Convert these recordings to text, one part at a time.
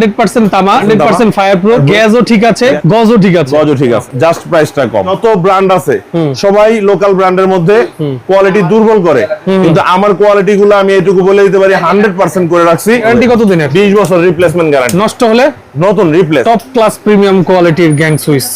100% তামা 100% ফায়ার গ্যাসও ঠিক আছে গজও ঠিক আছে। গজও ঠিক আছে। জাস্ট প্রাইসটা কম। যত ব্র্যান্ড আছে সবাই লোকাল ব্র্যান্ডের মধ্যে কোয়ালিটি দুর্বল করে। কিন্তু আমার কোয়ালিটি গুলো আমি এটুকু বলে দিতে পারি হান্ড্রেড পার্সেন্ট করে রাখছি। গ্যারান্টি কত দিনের? বিশ বছর রিপ্লেসমেন্ট গ্যারান্টি নষ্ট হলে? নতুন রিপ্লেস টপ ক্লাস প্রিমিয়াম কোয়ালিটির গ্যাং সুইচ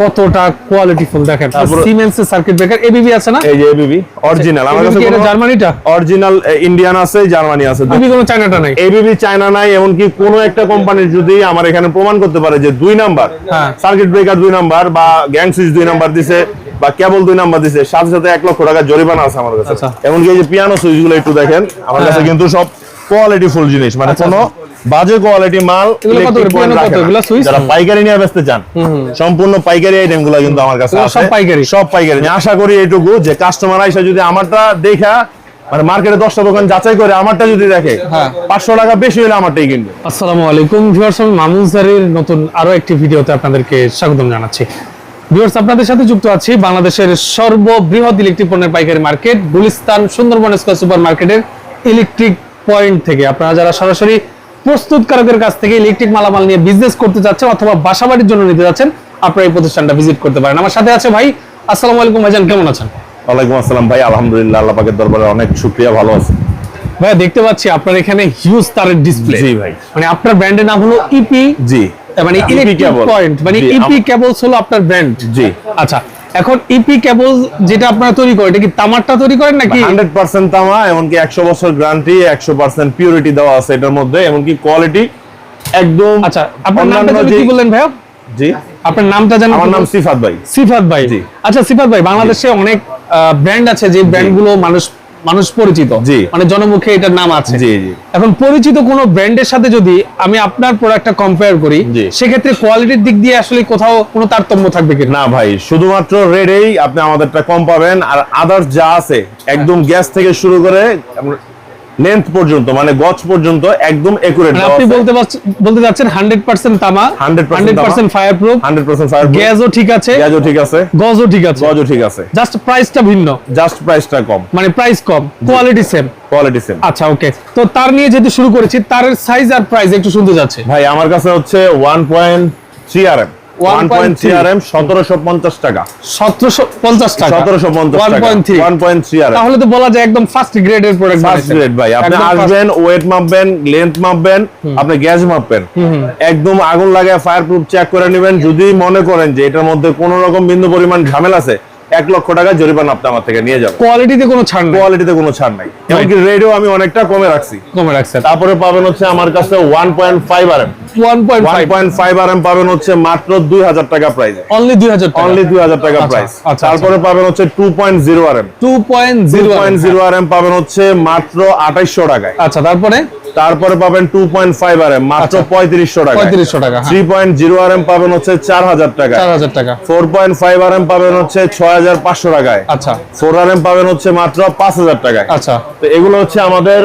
কতটা কোয়ালিটিফুল দেখেন সিমেন্সের সার্কিট ব্রেকার এবিবি আছে না? এই যে এবিবি অরিজিনাল আমার কাছে কি এটা জার্মানিটা অরিজিনাল ইন্ডিয়ান আছে জার্মানি আছে। আমি কোনো চায়নাটা নাই? এবিবি চায়না নাই এমনকি কোন একটা কোম্পানির যদি আমার এখানে প্রমাণ করতে পারে যে দুই নাম্বার হ্যাঁ। সার্কিট ব্রেকার দুই নাম্বার বা গ্যাং সুইচ দুই নাম্বার দিছে বা কেবল দুই নাম্বার দিছে সাথে সাথে এক লক্ষ টাকা জরিমানা আছে আমার কাছে। আচ্ছা। এমনকি এই যে পিয়ানো সুইচগুলো একটু দেখেন আমার কাছে হ্যাঁ। কিন্তু সব কোয়ালিটি ফুল জিনিস মানে আচ্ছা, কোনো বাজে কোয়ালিটি মাল? যারা পাইকারি নিয়ে ব্যস্ত চান সম্পূর্ণ পাইকারি আইটেমগুলো কিন্তু আমার কাছে সব পাইকারি? সব পাইকারি। আশা করি এইটুকু যে কাস্টমার আইসা যদি আমারটা দেখা মানে মার্কেটে দশটা দোকান যাচাই করে আমারটা যদি দেখে হ্যাঁ। পাঁচশো টাকা বেশি হলে আমারটাই কিনবে। আসসালামু আলাইকুম ভিউয়ার্স আমি মামুজারির নতুন আরও একটি ভিডিওতে আপনাদেরকে স্বাগতম জানাচ্ছি। ভিউয়ার্স আপনাদের সাথে যুক্ত আছি বাংলাদেশের সর্ববৃহৎ ইলেকট্রিক পণ্যের পাইকারি market Gulistan Sundarban square super মার্কেটের ইলেকট্রিক পয়েন্ট থেকে। আপনারা যারা সরাসরি প্রস্তুতকারকের কাছ থেকে ইলেকট্রিক মালামাল নিয়ে বিজনেস করতে চাচ্ছেন অথবা বাসাবাড়ির জন্য নিতে যাচ্ছেন আপনারা এই প্রতিষ্ঠানটা ভিজিট করতে পারেন। আমার সাথে আছে ভাই আসসালামু আলাইকুম ভাইজান কেমন আছেন? ওয়ালাইকুম আসসালাম ভাই আলহামদুলিল্লাহ আল্লাহ পাকের দরবারে অনেক শুকরিয়া ভালো আছে। ভাইয়া দেখতে পাচ্ছি আপনার এখানে হিউজ তারের ডিসপ্লে জি ভাই। মানে আপনার ব্র্যান্ডের নাম হলো ইপি জি। মানে ইলেকট্রিক পয়েন্ট মানে ইপি কেবলস হলো আপনার ব্র্যান্ড জি। আচ্ছা এখন ইপি কেবল যেটা আপনারা তৈরি করেন এটা কি তামারটা তৈরি করেন নাকি? হান্ড্রেড পার্সেন্ট তামা এমনকি একশো বছর গ্যারান্টি একশো পার্সেন্ট পিউরিটি দেওয়া আছে এটার মধ্যে এমনকি কোয়ালিটি একদম আচ্ছা আপনার নামটা কি বললেন ভাইয়া? জি। আপনার নামটা জানেন আমার নাম? সিফাত ভাই। সিফাত ভাই। জি। আচ্ছা সিফাত ভাই বাংলাদেশে অনেক ব্র্যান্ড আছে যে ব্র্যান্ডগুলো মানুষ মানুষ পরিচিত। মানে জনমুখে এটার নাম আছে। এখন পরিচিত কোন ব্র্যান্ডের সাথে যদি আমি আপনার প্রোডাক্টটা কম্পেয়ার করি। সেক্ষেত্রে কোয়ালিটির দিক দিয়ে আসলে কোথাও কোনো তারতম্য থাকবে কি না ভাই শুধুমাত্র রেডেই আপনি আমাদেরটা কম পাবেন আর আদার্স যা আছে একদম গ্যাস থেকে শুরু করে লেন্থ পর্যন্ত মানে গজ পর্যন্ত একদম একুরেট মানে আপনি বলতে বলতে যাচ্ছেন হান্ড্রেড পার্সেন্ট তামা 100% percent fire proof hundred percent fire গ্যাসও ঠিক আছে গ্যাসও ঠিক আছে গজও ঠিক আছে। গজও ঠিক আছে। জাস্ট প্রাইসটা ভিন্ন। জাস্ট প্রাইসটা কম। মানে প্রাইস কম কোয়ালিটি সেম কোয়ালিটি সেম আচ্ছা ওকে তো তার নিয়ে যেহেতু শুরু করেছি তার সাইজ আর প্রাইস একটু শুনতে যাচ্ছে। ভাই আমার কাছে হচ্ছে one point three R M one point three 1.3 R M সতেরোশো পঞ্চাশ টাকা। তাহলে তো বলা যায় একদম ফার্স্ট গ্রেডের প্রোডাক্ট ফার্স্ট গ্রেড ভাই। আপনি আসবেন ওয়েট মাপবেন লেন্থ মাপবেন আপনি গ্যাস মাপবেন। একদম আগুন লাগায় ফায়ার প্রুফ চেক করে নেবেন। যদি মনে করেন যে এটার মধ্যে কোন রকম বিন্দু পরিমাণ ঝামেলা আছে এক লক্ষ টাকা জরিমানা আপনি আমার থেকে নিয়ে যাবেন। কোয়ালিটিতে কোনো ছাড় নেই। কোয়ালিটিতে কোনো ছাড় নাই। এমনকি রেডিও আমি অনেকটা কমে রাখছি। কমে রাখছেন। তারপরে পাবেন হচ্ছে আমার কাছে one point five R M one point five R M পাবেন হচ্ছে মাত্র দুই হাজার টাকা প্রাইস অনলি দুই হাজার অনলি দুই হাজার টাকা আচ্ছা, প্রাইস আচ্ছা, তারপরে পাবেন হচ্ছে two point zero R M two point zero point zero R M পাবেন হচ্ছে মাত্র আঠাইশশো টাকায়। আচ্ছা তারপরে? তারপরে পাবেন two point five R M মাত্র আচ্ছা। পঁয়ত্রিশশো টাকা। পঁয়ত্রিশশো টাকা। Three point zero R M পাবেন হচ্ছে চার হাজার টাকা। চার হাজার টাকা। Four point five R M পাবেন হচ্ছে ছয় হাজার পাঁচশো টাকায়। আচ্ছা। ফোর আর এম পাবেন হচ্ছে মাত্র পাঁচ হাজার টাকায়। আচ্ছা। তো এগুলো হচ্ছে আমাদের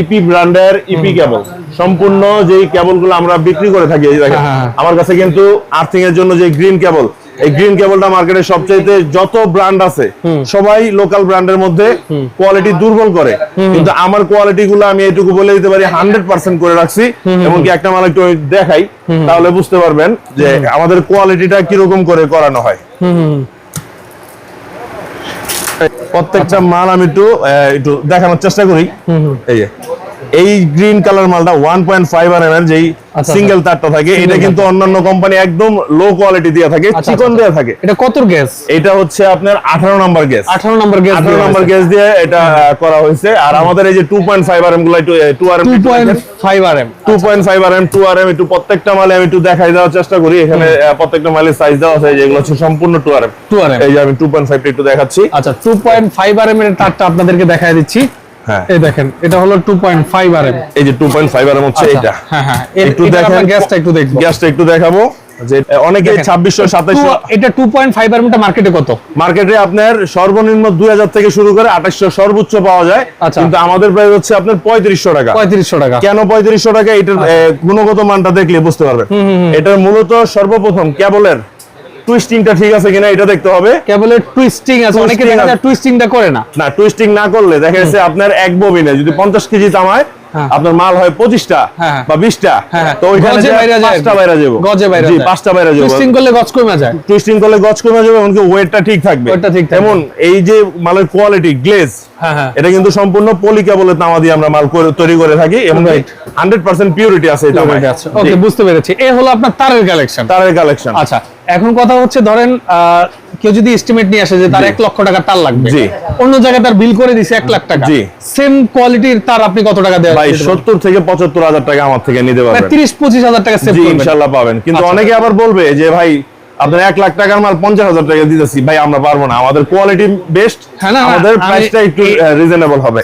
ইপি ব্র্যান্ডের ইপি কেবল সম্পূর্ণ যেই কেবলগুলো আমরা বিক্রি করে থাকি হ্যাঁ, হ্যাঁ। আমার কাছে কিন্তু আর্থিং এর জন্য যে গ্রিন কেবল এই গ্রিন কেবলটা মার্কেটে সবচাইতে যত ব্র্যান্ড আছে সবাই লোকাল ব্র্যান্ডের মধ্যে কোয়ালিটি দুর্বল করে। কিন্তু আমার কোয়ালিটি গুলো আমি এটুকু বলে দিতে পারি হান্ড্রেড পার্সেন্ট করে রাখছি। এমনকি একটা মাল একটু দেখাই তাহলে বুঝতে পারবেন যে আমাদের কোয়ালিটিটা কীরকম করে করানো হয়। প্রত্যেকটা মাল আমি একটু একটু দেখানোর চেষ্টা করি। এই এই গ্রিন কালার মালটা one point five R M এর যেই আচ্ছা। সিঙ্গেল তারটা থাকে এটা কিন্তু অন্যান্য কোম্পানি একদম লো কোয়ালিটি দিয়ে থাকে আচ্ছা, চিকন আচ্ছা। দিয়ে থাকে। এটা কত গ্যাস এটা হচ্ছে আপনার আঠারো নাম্বার গ্যাস আঠারো নম্বর গ্যাস আঠারো নাম্বার গ্যাস দিয়ে এটা করা হয়েছে। আর আমাদের এই যে two point five R এমগুলো two R M two point five R M two point five R M two R M একটু প্রত্যেকটা মালে আমি একটু দেখাই দেওয়ার চেষ্টা করি। এখানে প্রত্যেকটা মালের সাইজ দেওয়া আছে যেগুলো হচ্ছে সম্পূর্ণ two R M two R M এই যে আমি টু পয়েন্ট ফাইভ একটু দেখাচ্ছি। আচ্ছা two point five R M এর তারটা আপনাদেরকে দেখাই দিচ্ছি। এই দেখেন এটা হলো two point five R M এই যে two point five R M হচ্ছে এটা হ্যাঁ হ্যাঁ একটু একটু দেখেন। গ্যাসটা একটু দেখব। গ্যাসটা একটু দেখাবো। যে অনেকে দেখেন। ছাব্বিশশো সাতাইশশো তো এটা টু পয়েন্ট ফাইভ আর এমটা মার্কেটে কত? মার্কেটে আপনার সর্বনিম্ন দুই হাজার থেকে শুরু করে আঠাশশো সর্বোচ্চ পাওয়া যায়। আচ্ছা। কিন্তু আমাদের প্রাইস হচ্ছে আপনার পঁয়ত্রিশশো টাকা। পঁয়ত্রিশশো টাকা। কেন পঁয়ত্রিশশো টাকা? এটার আচ্ছা। গুণগত মানটা দেখলে বুঝতে পারবেন। এটার মূলত সর্বপ্রথম কেবলের টুইস্টিংটা ঠিক আছে কিনা এটা দেখতে হবে। কেবলের টুইস্টিং আছে অনেকে দেখা যায় টুইস্টিংটা করে না। না টুইস্টিং না করলে দেখা যাচ্ছে আপনার এক ববিনে যদি পঞ্চাশ কেজি তামায় হ্যাঁ। আপনার মাল হয় পঁচিশটা হ্যাঁ। বা বিশটা। হ্যাঁ তো ওইখানে পাঁচটা বাইরে যাব। গজে বাইরে জি পাঁচটা বাইরে যাব। টুইস্টিং করলে গজ কমে যায়। টুইস্টিং করলে গজ কমে যাবে এমনকি ওয়েটটা ঠিক থাকবে। ঠিক থাকবে। এমন এই যে মালের কোয়ালিটি গ্লেজ হ্যাঁ হ্যাঁ। এটা কিন্তু সম্পূর্ণ পলি কেবলের তামা দিয়ে আমরা মাল করে- তৈরি করে থাকি এবং Right. হান্ড্রেড পার্সেন্ট পিউরিটি আছে এটা ওকে বুঝতে পেরেছি। এ হলো আপনার তারের কালেকশন তারের কালেকশন আচ্ছা এখন কথা হচ্ছে ধরেন কেউ যদি এস্টিমেট নিয়ে আসে যে তার এক লক্ষ টাকা তার লাগবে অন্য জায়গায় তার বিল করে দিছে এক লাখ টাকা সেম কোয়ালিটির তার আপনি কত টাকা দেওয়া ভাই সত্তর থেকে পঁচাত্তর হাজার টাকা আমার থেকে নিতে পারবেন। তিরিশ পঁচিশ হাজার টাকা সেভ ইনশাল্লাহ পাবেন। কিন্তু আচ্ছা। অনেকে আবার বলবে যে ভাই আপনার এক লাখ টাকার মাল পঞ্চাশ হাজার টাকা দিতেছি। ভাই আমরা পারব না। আমাদের কোয়ালিটি বেস্ট হ্যাঁ, না, আমাদের আমি- প্রাইসটা একটু রিজনেবল হবে।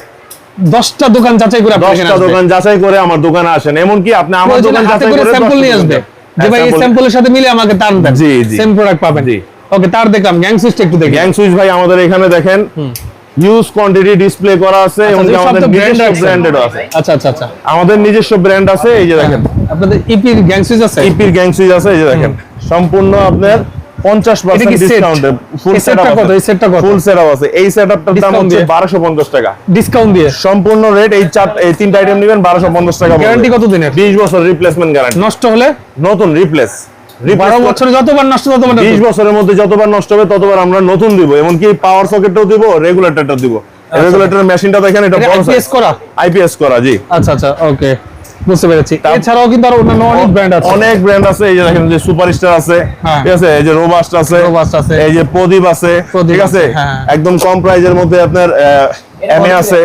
দশটা দোকান যাচাই করে দশটা দোকান যাচাই করে আমার দোকানে আসেন। এমনকি আপনি আমার দোকান যাচাই করে করে স্যাম্পল নিয়ে আসবে। যে ভাই এই স্যাম্পলের সাথে মিলে আমাকে দেন। জি, জি। সেম প্রোডাক্ট পাবেন। জি। ওকে তার দেখলাম গ্যাং সুইচটা একটু দেখি। গ্যাং সুইচ ভাই আমাদের এখানে দেখেন। হিউজ কোয়ান্টিটি ডিসপ্লে করা আছে এবং আচ্ছা, আমাদের নিজস্ব ব্র্যান্ডেড আছে। আচ্ছা আচ্ছা আচ্ছা। আমাদের নিজস্ব ব্র্যান্ড আছে এই যে দেখেন। আপনাদের ইপির গ্যাং সুইচ আছে? ইপির গ্যাং সুইচ আছে এই যে দেখেন। সম্পূর্ণ আপনার পঞ্চাশ এটা পার্সেন্ট কি set? ডিসকাউন্টে ফুল এই কত? এই setটা কত? ফুল সেটআপ আছে। এই সেটআপটার দাম হচ্ছে দিয়ে? বারোশো পঞ্চাশ টাকা। ডিসকাউন্ট দিয়ে? সম্পূর্ণ রেট এই চার এই তিনটা আইটেম নেবেন বারোশো পঞ্চাশ টাকা গ্যারান্টি কত দিনের বিশ বছর রিপ্লেসমেন্ট গ্যারান্টি নষ্ট হলে? নতুন রিপ্লেস বারো বছরে যতবার নষ্ট ততবার বিশ বছরের মধ্যে যতবার নষ্ট হবে ততবার আমরা নতুন দিব। এমনকি পাওয়ার সকেটটাও দিব রেগুলেটরটাও দিব। রেগুলেটর মেশিনটা দেখেন এটা IPS করা? আইপিএস করা জি। আচ্ছা আচ্ছা ওকে বুঝতে পেরেছি। এছাড়াও কিন্তু আরও অন্যান্য অনেক ব্র্যান্ড আছে। অনেক ব্র্যান্ড আছে এই যে দেখেন যে সুপারস্টার আছে। ঠিক আছে? এই যে রোবাস্ট আছে Robust আছে। এই যে প্রদীপ আছে ঠিক আছে? আছে। একদম কম প্রাইজের মধ্যে আপনার এমএ আছে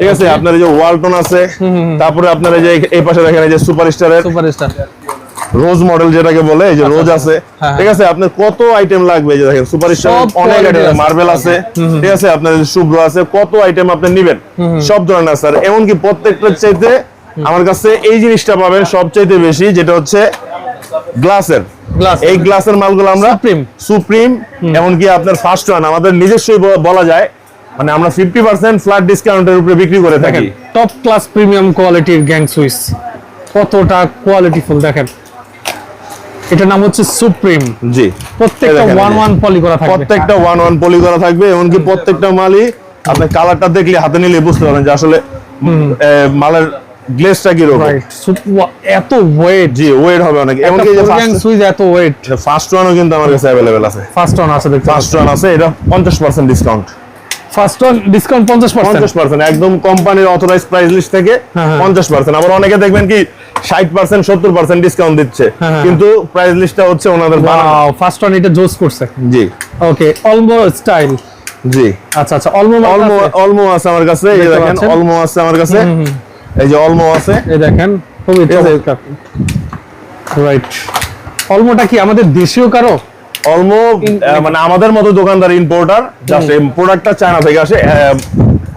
ঠিক আছে? আপনার এই যে ওয়ালটন আছে তারপরে আপনার এই যে এই পাশে দেখেন এই যে সুপারস্টারের সুপারস্টার রোজ মডেল যেটাকে বলে এই যে রোজ আছে। ঠিক আছে? আপনার কত আইটেম লাগবে যে দেখেন? সুপারস্টার সব অনেক আইটেম মার্বেল আছে। ঠিক আছে? আপনার শুভ্র আছে কত আইটেম আপনি নেবেন? সব ধরনের আছে। আর এমনকি প্রত্যেকটার চাইতে আমার কাছে এই জিনিসটা পাবেন সবচাইতে বেশি যেটা হচ্ছে গ্লাসের। এই গ্লাসের মালগুলো আমরা। সুপ্রিম এমনকি আপনার ফার্স্ট ওয়ান আমাদের নিজস্বই বলা যায়। মানে আমরা ফিফটি পার্সেন্ট ফ্ল্যাট ডিসকাউন্টের উপরে বিক্রি করে থাকি। টপ ক্লাস প্রিমিয়াম কোয়ালিটির গ্যাং সুইচ কতটা কোয়ালিটিফুল দেখেন। এটার নাম হচ্ছে সুপ্রিম জি। প্রত্যেকটা ওয়ান ওয়ান পলি করা থাকবে। প্রত্যেকটা ওয়ান ওয়ান পলি করা থাকবে এমনকি প্রত্যেকটা মালই আপনি কালারটা দেখলে হাতে নিলে বুঝতে পারবেন যে আসলে মালের গ্লেজটা কি রকম? এত ওয়েট জি ওয়েট হবে অনেক। এমনকি যে সুইচ এত ওয়েট ফার্স্ট ওয়ানও কিন্তু আমার কাছে অ্যাভেলেবেল আছে। ফার্স্ট ওয়ান আছে দেখতে ফার্স্ট ওয়ান আছে এটা পঞ্চাশ percent discount first one discount পঞ্চাশ পার্সেন্ট পঞ্চাশ পার্সেন্ট একদম কোম্পানির অথরাইজ প্রাইস লিস্ট থেকে হ্যাঁ, হ্যাঁ। আবার অনেকে দেখবেন কি ডিসকাউন্ট দিচ্ছে। হ্যাঁ। কিন্তু প্রাইস লিস্টটা হচ্ছে ওনাদের বানানো। ফার্স্ট ওয়ান এটা জোস করছে। জি। ওকে অলমো স্টাইল জি। আচ্ছা আচ্ছা অলমো অলমো অলমো আছে। আমার কাছে এই দেখেন অলমো আছে আমার কাছে। এই যে অলমো আছে। এই দেখেন খুবই রাইট অলমোটা কি আমাদের দেশীয় কারও? অলমো মানে আমাদের মতো দোকানদার ইম্পোর্টার জাস্ট প্রোডাক্টটা চায়না থেকে আসে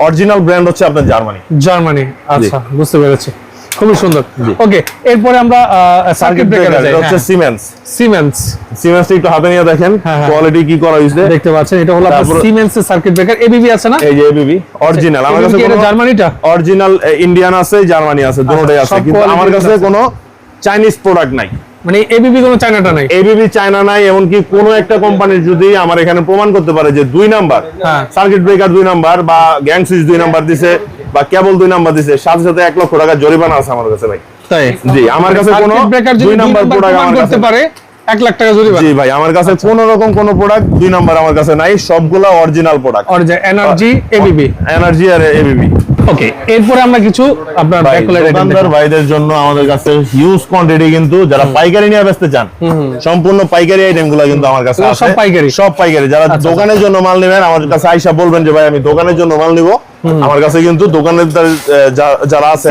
অরিজিনাল ব্র্যান্ড হচ্ছে আপনার জার্মানি। জার্মানি আচ্ছা বুঝতে পেরেছি। খুবই সুন্দর। ওকে এরপরে আমরা সার্কিট ব্রেকারে ব্রেকার হচ্ছে সিমেন্স সিমেন্স সিমেন্সটা একটু হাতে নিয়ে দেখেন হ্যাঁ, হ্যাঁ। কোয়ালিটি কি করা হয়েছে। দেখতে পাচ্ছেন এটা হলো আপনার সিমেন্স এর সার্কিট ব্রেকার এবিবি আছে না? এই যে এবিবি অরিজিনাল আমার কাছে এটা কোনো জার্মানিটা? অরিজিনাল ইন্ডিয়ান আছে জার্মানি আছে দুটোটাই আছে আচ্ছা, কিন্তু আমার কাছে আছে। কোনো চাইনিজ প্রোডাক্ট নাই। মানে এবিবি কোনো চায়নাটা নাই? এবিবি চায়না নাই এমনকি কোন একটা কোম্পানির যদি আমার এখানে প্রমাণ করতে পারে যে দুই নাম্বার হ্যাঁ। সার্কিট ব্রেকার দুই নাম্বার বা গ্যাং সুইচ দুই নাম্বার দিছে বা কেবল দুই নাম্বার দিছে সাথে সাথে এক লক্ষ টাকা জরিমানা আছে আমার কাছে ভাই। জি আমার কাছে কোনো দুই নাম্বার প্রোডাক্ট আমার কাছে পারে এক লাখ টাকা জরিমানা। জি ভাই আমার কাছে কোন রকম কোন প্রোডাক্ট দুই নাম্বার আমার কাছে নাই সবগুলা original product energy ABB energy আর এবিবি ওকে এরপরে আমরা কিছু আপনার দোকানদার ভাইদের জন্য আমাদের কাছে হিউজ কোয়ান্টিটি কিন্তু যারা পাইকারি নিয়ে বেচতে চান সম্পূর্ণ পাইকারি আইটেমগুলো কিন্তু আমার কাছে আছে সব পাইকারি? সব পাইকারি। যারা আচ্ছা, দোকানের জন্য মাল নেবেন আমার কাছে আইসা বলবেন যে ভাই আমি দোকানের জন্য মাল নিব। আমার কাছে কিন্তু দোকানের যারা আছে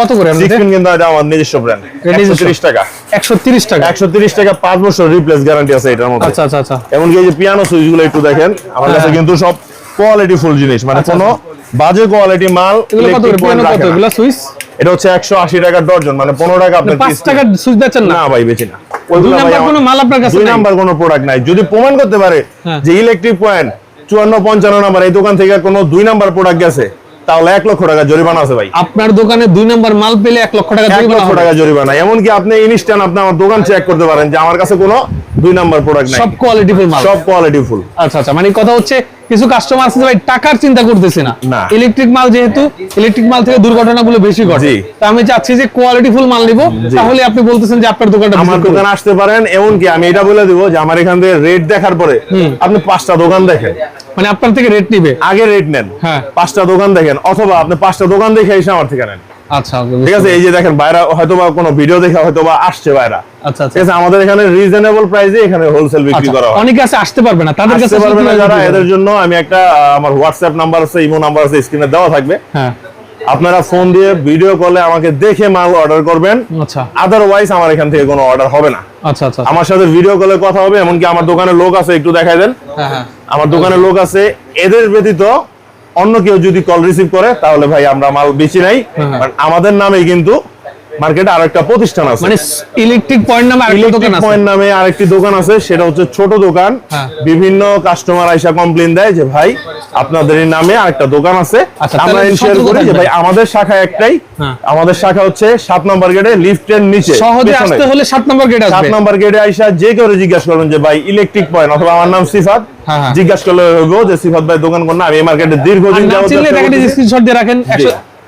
কত করে? কিন্তু এটা আমার নিজস্ব ব্র্যান্ড? 130 টাকা। একশো তিরিশ টাকা? 130 টাকা 5 বছর রিপ্লেস গ্যারান্টি আছে এটার মধ্যে। আচ্ছা আচ্ছা আচ্ছা। এমনকি এই যে পিয়ানো সুইচগুলো একটু দেখেন আমার কাছে হ্যাঁ। কিন্তু সব কোয়ালিটি ফুল জিনিস। মানে আচ্ছা, কোনো বাজে কোয়ালিটি মাল এগুলো সুইচ এটা হচ্ছে একশো আশি টাকা ডর্জন মানে পনেরো টাকা আপনার পাঁচ piece টাকার সুইচ দিচ্ছেন না? ভাই বেশি না। দুই ওইগুলো কোনো মাল আপনার কাছে দুই নাম্বার কোনো প্রোডাক্ট নাই। যদি প্রমাণ করতে পারে হ্যাঁ। যে ইলেকট্রিক পয়েন্ট চুয়ান্ন পঞ্চান্ন নাম্বার এই দোকান থেকে কোনো দুই নাম্বার প্রোডাক্ট গেছে তাহলে এক লক্ষ টাকা জরিমানা আছে ভাই। আপনার দোকানে দুই নাম্বার মাল পেলে এক লক্ষ টাকা এক লক্ষ টাকা জরিমানা এমনকি আপনি ইনস্ট্যান্ট আপনি আমার দোকান চেক করতে পারেন যে আমার কাছে কোনো দুই নাম্বার প্রোডাক্ট নাই। সব কোয়ালিটি ফুল সব কোয়ালিটি ফুল আচ্ছা আচ্ছা মানে কথা হচ্ছে কিছু কাস্টমার আছে ভাই টাকার চিন্তা করতেছে না। ইলেকট্রিক মাল যেহেতু ইলেকট্রিক মাল থেকে দুর্ঘটনাগুলো বেশি ঘটে। তো আমি চাচ্ছি যে কোয়ালিটি ফুল মাল নিব। তাহলে আপনি বলতেছেন যে আপনার দোকানটা আমার। দোকানে আসতে পারেন এমন কি আমি এটা বলে দিব যে আমার এখান থেকে রেট দেখার পরে আপনি পাঁচটা দোকান দেখেন। মানে আপনার থেকে রেট নিবে। আগে রেট নেন। হ্যাঁ। পাঁচটা দোকান দেখেন অথবা আপনি পাঁচটা দোকান দেখে এসে আমার থেকে নেন। আচ্ছা ঠিক আছে এই যে দেখেন বাইরা হয়তো কোনো ভিডিও দেখে হয়তো আসছে বাইরা। আচ্ছা আচ্ছা। ঠিক আছে আমাদের এখানে রিজনেবল প্রাইসে এখানে হোলসেল বিক্রি আচ্ছা, করা হয়। অনেকে আছে আসতে পারবে না তাদের কাছে পারবে না যারা এদের জন্য আমি একটা আমার হোয়াটসঅ্যাপ নাম্বার আছে ইমো নাম্বার আছে স্ক্রিনে দেওয়া থাকবে। হ্যাঁ। আপনারা ফোন দিয়ে ভিডিও কলে আমাকে দেখে মাল অর্ডার করবেন। আচ্ছা। আদারওয়াইজ আমার এখান থেকে কোনো অর্ডার হবে না। আচ্ছা আচ্ছা আমার সাথে ভিডিও কলে কথা হবে এমনকি আমার দোকানে লোক আছে একটু দেখাই দেন। হ্যাঁ হ্যাঁ। আমার দোকানে লোক আছে এদের ব্যতীত অন্য কেউ যদি কল রিসিভ করে তাহলে ভাই আমরা মাল বেশি নাই হ্যাঁ। কারণ আমাদের নামে কিন্তু মার্কেটে আরও একটা প্রতিষ্ঠান আছে। মানে ইলেকট্রিক পয়েন্ট নামে আরেকটা দোকান ইলেকট্রিক আছে। পয়েন্ট নামে আরেকটি দোকান আছে সেটা হচ্ছে ছোট দোকান। হ্যাঁ। বিভিন্ন কাস্টমার আইসা কমপ্লেন দেয় যে ভাই আপনাদের নামে আরেকটা দোকান আছে। আচ্ছা, আমরা ইনশিওর করি যে ভাই আমাদের শাখা একটাই। হ্যাঁ। আমাদের শাখা হচ্ছে সাত নম্বর গেটে লিফটের নিচে সহজে আসতে হলে সাত নম্বর গেট সাত নম্বর গেটে আইসা যে কেউ জিজ্ঞাসা করবেন যে ভাই ইলেকট্রিক পয়েন্ট অথবা আমার নাম সিফাত। হ্যাঁ। জিজ্ঞাসা করলে হইবো যে সিফাত ভাই দোকান কোন? না আমি এই মার্কেটে দীর্ঘদিন যাবত। স্ক্রিনশট দিয়ে রাখেন।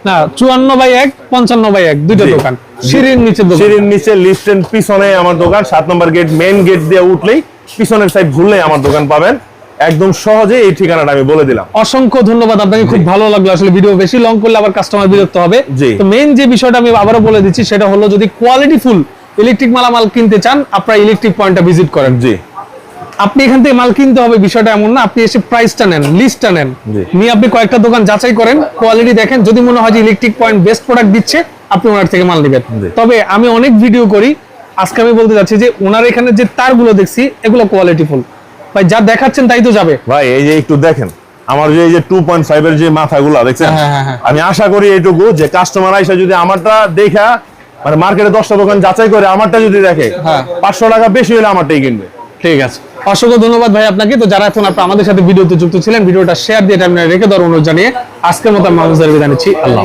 না চুয়ান্ন বাই এক পঞ্চান্ন বাই এক দুইটা দোকান। সিঁড়ির নিচে সিঁড়ির নিচে লিফটের পিছনে আমার দোকান সাত নম্বর গেট মেইন গেট দিয়ে উঠলেই পিছনের সাইড ঘুরলেই আমার দোকান পাবেন। একদম সহজে এই ঠিকানাটা আমি বলে দিলাম। অসংখ্য ধন্যবাদ আপনাকে খুব ভালো লাগল। আসলে ভিডিও বেশি লং করলে আবার কাস্টমার বিরক্ত হবে। তো মেইন যে বিষয়টা আমি আবারও বলে দিচ্ছি সেটা হলো যদি কোয়ালিটি ফুল ইলেকট্রিক মালামাল কিনতে চান আপনারা ইলেকট্রিক পয়েন্টটা ভিজিট করেন। জি। আপনি এখান থেকে মাল কিনতে হবে বিষয়টা এমন না। আপনি এসে প্রাইসটা নেন লিস্টটা নেন। নিয়ে আপনি কয়েকটা দোকান যাচাই করেন কোয়ালিটি দেখেন। যদি মনে হয় যে ইলেকট্রিক পয়েন্ট বেস্ট প্রোডাক্ট দিচ্ছে আপনি ওনার থেকে মাল নেবেন। তবে আমি অনেক ভিডিও করি। আজকে আমি বলতে যাচ্ছি যে ওনার এখানে যে তারগুলো দেখছি এগুলো কোয়ালিটি ফুল ভাই যা দেখাচ্ছেন তাই তো যাবে। ভাই এই যে একটু দেখেন আমার যে এই যে টু পয়েন্ট ফাইভ এর যে মাথাগুলো দেখছেন? হ্যাঁ, হ্যাঁ, হ্যাঁ। আমি আশা করি এইটুকু যে কাস্টমার আইসা যদি আমারটা দেখা মানে মার্কেটে দশটা দোকান যাচাই করে আমারটা যদি দেখে হ্যাঁ। পাঁচশো টাকা বেশি হলে আমারটাই কিনবে। ঠিক আছে। অসংখ্য ধন্যবাদ ভাই আপনাকে। তো যারা এখন আপনার আমাদের সাথে ভিডিওতে যুক্ত ছিলেন, ভিডিওটা শেয়ার দিয়ে টাইম রেখে দেওয়ার অনুরোধ জানিয়ে আজকের মতো আমি মানুষদের বিদায় নিচ্ছি। আল্লাহ